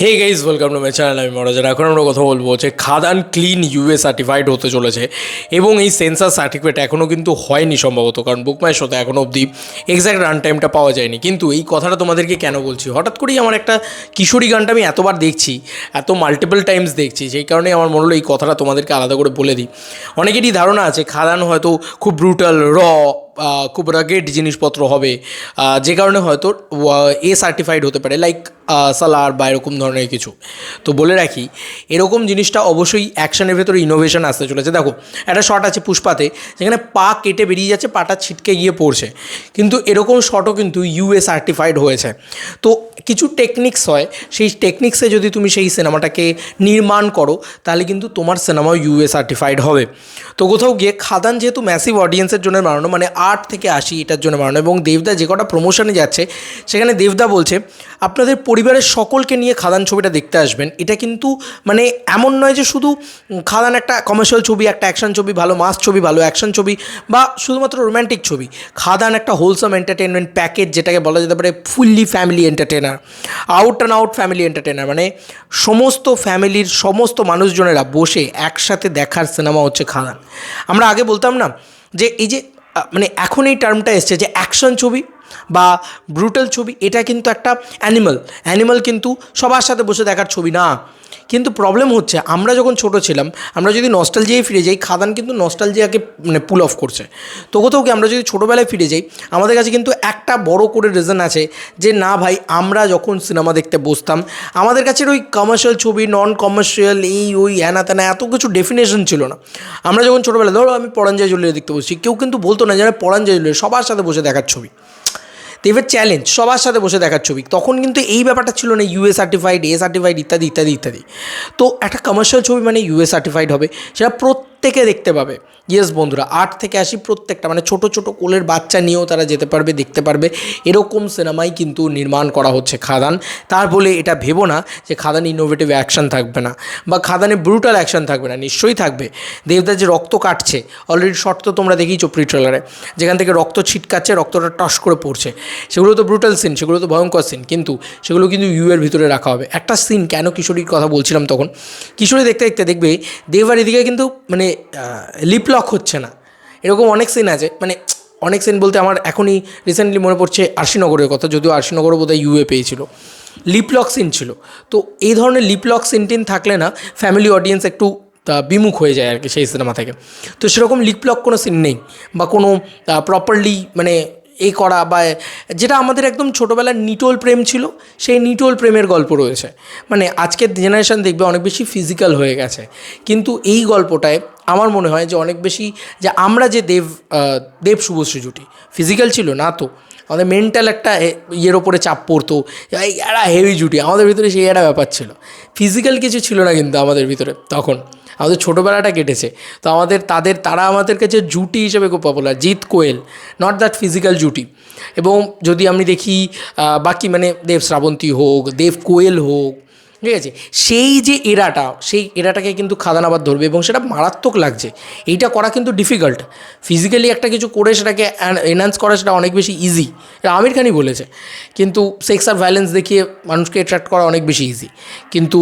Hey guys welcome to my channel আমি মরাজার এখন আমরা কথা বলব যে খাদান ক্লিন ইউএ সার্টিফাইড হতে চলেছে এবং এই সেন্সার সার্টিফিকেট এখনও কিন্তু হয়নি সম্ভবত, কারণ বুকমাই শোতে এখনও অবধি এক্স্যাক্ট রান টাইমটা পাওয়া যায়নি। কিন্তু এই কথাটা তোমাদেরকে কেন বলছি? হঠাৎ করেই আমার একটা কিশোরী গানটা আমি এতবার দেখছি, এত মাল্টিপল টাইমস দেখছি সেই কারণে আমার মনে হলো এই কথাটা তোমাদেরকে আলাদা করে বলে দিই। অনেকেরই ধারণা আছে খাদান হয়তো খুব ব্রুটাল র খুব রাগেড জিনিসপত্র হবে। যে কারণে হয়তো এ সার্টিফাইড হতে পারে লাইক সালার বা এরকম ধরনের কিছু। তো বলে রাখি, এরকম জিনিসটা অবশ্যই অ্যাকশনের ভেতরে ইনোভেশন আসতে চলেছে। দেখো, একটা শট আছে পুষ্পাতে যেখানে পা কেটে বেরিয়ে যাচ্ছে, পাটা ছিটকে গিয়ে পড়ছে। কিন্তু এরকম শটও কিন্তু ইউএ সার্টিফাইড হয়েছে। তো কিছু টেকনিক্স হয়, সেই টেকনিক্সে যদি তুমি সেই সিনেমাটাকে নির্মাণ করো, তাহলে কিন্তু তোমার সিনেমাও ইউএ সার্টিফাইড হবে। তো কোথাও গিয়ে, খাদান যেহেতু ম্যাসিভ অডিয়েন্সের জন্য বানানো মানে আট থেকে আশি এটার জন্য বানানো এবং দেবদা যে কটা প্রমোশনে যাচ্ছে, সেখানে দেবদা বলছে, আপনাদের পরিবারের সকলকে নিয়ে খাদান ছবিটা দেখতে আসবেন। এটা কিন্তু মানে এমন নয় যে শুধু খাদান একটা কমার্শিয়াল ছবি, একটা অ্যাকশন ছবি ভালো মাস ছবি ভালো অ্যাকশন ছবি বা শুধুমাত্র রোম্যান্টিক ছবি। খাদান একটা হোলসাম এন্টারটেনমেন্ট প্যাকেজ যেটাকে বলা যেতে পারে fully family entertainer out and out family entertainer মানে সমস্ত ফ্যামিলির সমস্ত মানুষজনেরা বসে একসাথে দেখার সিনেমা হচ্ছে খাদান। আমরা আগে বলতাম না যে এই যে মানে এখন এই টার্মটা এসছে যে অ্যাকশন ছবি বা ব্রুটাল ছবি, এটা কিন্তু একটা অ্যানিমাল অ্যানিমাল কিন্তু সবার সাথে বসে দেখার ছবি না। কিন্তু প্রবলেম হচ্ছে, আমরা যখন ছোট ছিলাম, আমরা যদি নস্টালজিয়ায় ফিরে যাই, খাদান কিন্তু নস্টালজিয়াকে মানে পুল অফ করছে। তো কোথাও কি আমরা যদি ছোটোবেলায় ফিরে যাই, আমাদের কাছে কিন্তু একটা বড় করে রিজন আছে যে, না ভাই, আমরা যখন সিনেমা দেখতে বসতাম, আমাদের কাছে ওই কমার্শিয়াল ছবি নন কমার্শিয়াল এই, ওই, হ্যানা ত্যানা, এত কিছু ডেফিনেশন ছিল না। আমরা যখন ছোটোবেলায়, ধরো আমি পরাঞ্জয় জলিয়ে দেখতে বসছি, কেউ কিন্তু বলতো না যারা পরাঞ্জয় জলিয়ে সবার সাথে বসে দেখার ছবি। দেবের চ্যালেঞ্জ সবার সাথে বসে দেখার ছবি। তখন কিন্তু এই ব্যাপারটা ছিল না ইউএ সার্টিফাইড এ সার্টিফাইড ইত্যাদি ইত্যাদি ইত্যাদি। তো একটা কমার্শিয়াল ছবি মানে ইউএস সার্টিফাইড হবে। সেটা প্রত্যেকে দেখতে পাবে। ইয়েস বন্ধুরা, আট থেকে আসি প্রত্যেকটা মানে ছোট ছোট কোলের বাচ্চা নিয়েও তারা যেতে পারবে, দেখতে পারবে। এরকম সিনেমাই কিন্তু নির্মাণ করা হচ্ছে খাদান। তার বলে এটা ভেবো না যে খাদান ইনোভেটিভ অ্যাকশন থাকবে না বা খাদানে ব্রুটাল অ্যাকশন থাকবে না, নিশ্চয়ই থাকবে। দেবদার যে রক্ত কাটছে অলরেডি শর্ট তো তোমরা দেখেইছো প্রি ট্রেলারে যেখান থেকে রক্ত ছিটকাচ্ছে, রক্তটা টস করে পড়ছে। সেগুলো তো ব্রুটাল সিন সেগুলো তো ভয়ঙ্কর সিন কিন্তু সেগুলো কিন্তু ইউ এর ভিতরে রাখা হবে। একটা সিন কেন কিশোরীর কথা বলছিলাম তখন? কিশোরী দেখতে দেখতে দেখবে দেবার এদিকে কিন্তু মানে লিপলক হচ্ছে না। এরকম অনেক সিন আছে মানে অনেক সিন বলতে আমার এখনই রিসেন্টলি মনে পড়ছে আরশিনগরের কথা, যদিও আরশিনগরও বোধহয় ইউএ পেয়েছিল লিপলক সিন ছিল। তো এই ধরনের লিপলক সিন টিন থাকলে না ফ্যামিলি অডিয়েন্স একটু বিমুখ হয়ে যায় আর কি সেই সিনেমা থেকে। তো সেরকম লিপলক কোনো সিন নেই, বা কোনো প্রপারলি মানে এই করা বা যেটা আমাদের একদম ছোটোবেলার নিটোল প্রেম ছিল, সেই নিটোল প্রেমের গল্প রয়েছে। মানে আজকের জেনারেশান দেখবে অনেক বেশি ফিজিক্যাল হয়ে গেছে। কিন্তু এই গল্পটায় আমার মনে হয় যে অনেক বেশি, যে আমরা যে দেব দেব শুভশ্রী জুটি ফিজিক্যাল ছিল না তো। আমাদের মেন্টাল একটা ইয়ের ওপরে চাপ পড়তো। এরা হেভি জুটি আমাদের ভিতরে সেই একটা ব্যাপার ছিল। ফিজিক্যাল কিছু ছিল না কিন্তু আমাদের ভিতরে তখন। আমাদের ছোটোবেলাটা কেটেছে। তো আমাদের, তাদের, তারা আমাদের কাছে জুটি হিসেবে খুব popular Jeet Koel not that physical জুটি। এবং যদি আমি দেখি বাকি মানে দেব শ্রাবন্তী হোক, দেব কোয়েল হোক ঠিক আছে? সেই যে এরাটা, সেই এরাটাকে কিন্তু খাদান আবার ধরবে এবং সেটা মারাত্মক লাগছে। এইটা করা কিন্তু ডিফিকাল্ট ফিজিক্যালি একটা কিছু করে সেটাকে এনহান্স করা সেটা অনেক বেশি ইজি এটা আমির খানই বলেছে। কিন্তু সেক্স আর ভায়োলেন্স দেখিয়ে মানুষকে অ্যাট্রাক্ট করা অনেক বেশি ইজি কিন্তু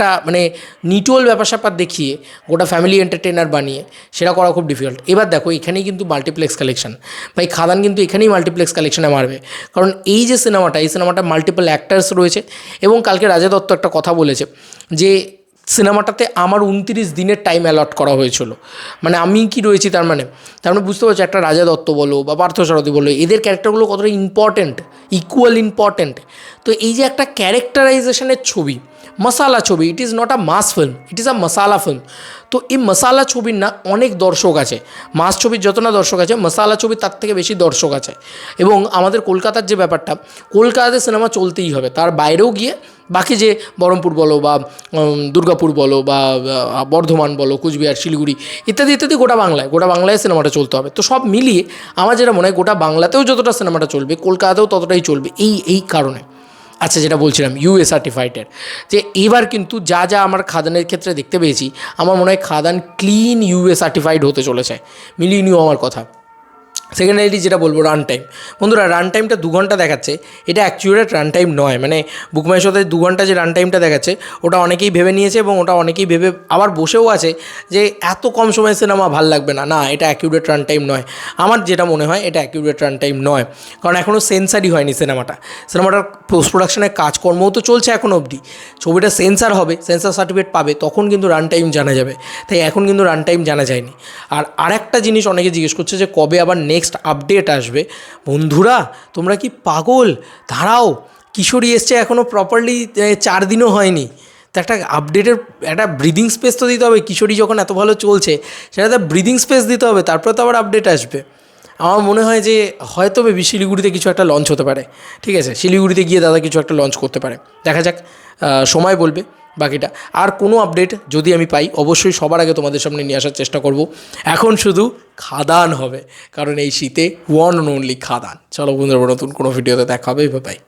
একটা মানে নিটোল ব্যাপার স্যাপার দেখিয়ে গোটা ফ্যামিলি এন্টারটেনার বানিয়ে সেটা করা খুব ডিফিকাল্ট এবার দেখো, এখানেই কিন্তু মাল্টিপ্লেক্স কালেকশন ভাই, খাদান কিন্তু এখানেই মাল্টিপ্লেক্স কালেকশনে মারবে। কারণ এই যে সিনেমাটা এই সিনেমাটা মাল্টিপল অ্যাক্টার্স রয়েছে এবং কালকে রাজা দত্ত একটা কথা বলেছে যে সিনেমাটাতে আমার উনত্রিশ দিনের টাইম অ্যালট করা হয়েছিল। মানে আমি কি রয়েছি তার মানে? তার মানে বুঝতে পারছি, একটা রাজা দত্ত বলো বা পার্থসারথী বলো, এদের ক্যারেক্টারগুলো কতটা ইম্পর্ট্যান্ট ইকুয়াল ইম্পর্ট্যান্ট তো এই যে একটা ক্যারেক্টারাইজেশনের ছবি মশালা ছবি it is not a mass film it is a masala film তো এই মশালা ছবির না অনেক দর্শক আছে। মাস ছবির যত না দর্শক আছে, মশালা ছবির তার থেকে বেশি দর্শক আছে। এবং আমাদের কলকাতার যে ব্যাপারটা, কলকাতাতে সিনেমা চলতেই হবে। তার বাইরেও গিয়ে বাকি যে বহরমপুর বলো বা দুর্গাপুর বলো বা বর্ধমান বলো, কুচবিহার, শিলিগুড়ি ইত্যাদি ইত্যাদি গোটা বাংলায় গোটা বাংলায় সিনেমাটা চলতে হবে। তো সব মিলিয়ে আমার যেটা মনে হয়, গোটা বাংলাতেও যতটা সিনেমাটা চলবে, কলকাতাতেও ততটাই চলবে। এই এই কারণে। আচ্ছা যেটা বলছিলাম ইউএ সার্টিফাইডের যে এবার কিন্তু যা যা আমার খাদানের ক্ষেত্রে দেখতে পেয়েছি, আমার মনে হয় খাদান ক্লিন ইউএ সার্টিফাইড হতে চলেছে। মিলিয়ে নিও আমার কথা। সেকেন্ডারি যেটা বলব রান টাইম বন্ধুরা রান টাইমটা দু ঘণ্টা দেখাচ্ছে। এটা অ্যাকচুয়ালি রান টাইম নয় মানে বুকমাই শোতে দু ঘণ্টা যে রান টাইমটা দেখাচ্ছে, ওটা অনেকেই ভেবে নিয়েছে এবং ওটা অনেকেই ভেবে আবার বসেও আছে যে এত কম সময় সিনেমা ভালো লাগবে না। না, এটা অ্যাকিউরেট রান টাইম নয়। আমার যেটা মনে হয়, এটা অ্যাকিউরেট রান টাইম নয়। কারণ এখনও সেন্সারই হয়নি সিনেমাটা সিনেমাটার পোস্ট প্রোডাকশনের কাজকর্মও তো চলছে এখন অবধি। ছবিটা সেন্সার হবে সেন্সার সার্টিফিকেট পাবে, তখন কিন্তু রান টাইম জানা যাবে। তাই এখন কিন্তু রান টাইম জানা যায়নি। আর আরেকটা জিনিস অনেকে জিজ্ঞেস করছে যে কবে আবার নেক্সট আপডেট আসবে। বন্ধুরা, তোমরা কি পাগল? দাঁড়াও, কিশোরী এসছে এখনও প্রপারলি চার দিনও হয়নি। তো একটা আপডেটের একটা ব্রিদিং স্পেস তো দিতে হবে। কিশোরী যখন এত ভালো চলছে, সেটা সেটাতে ব্রিদিং স্পেস দিতে হবে। তারপরে তো আবার আপডেট আসবে। আমার মনে হয় যে, হয়তো বেবি শিলিগুড়িতে কিছু একটা লঞ্চ হতে পারে। ঠিক আছে, শিলিগুড়িতে গিয়ে দাদা কিছু একটা লঞ্চ করতে পারে। দেখা যাক সময় বলবে। বাকিটা। আর কোনো আপডেট যদি আমি পাই, অবশ্যই সবার আগে তোমাদের সামনে নিয়ে আসার চেষ্টা করব। এখন শুধু খাদান হবে, কারণ এই শীতে ওয়ান অনলি খাদান। চলো বন্ধুরা, নতুন কোনো ভিডিওতে দেখা হবে বাই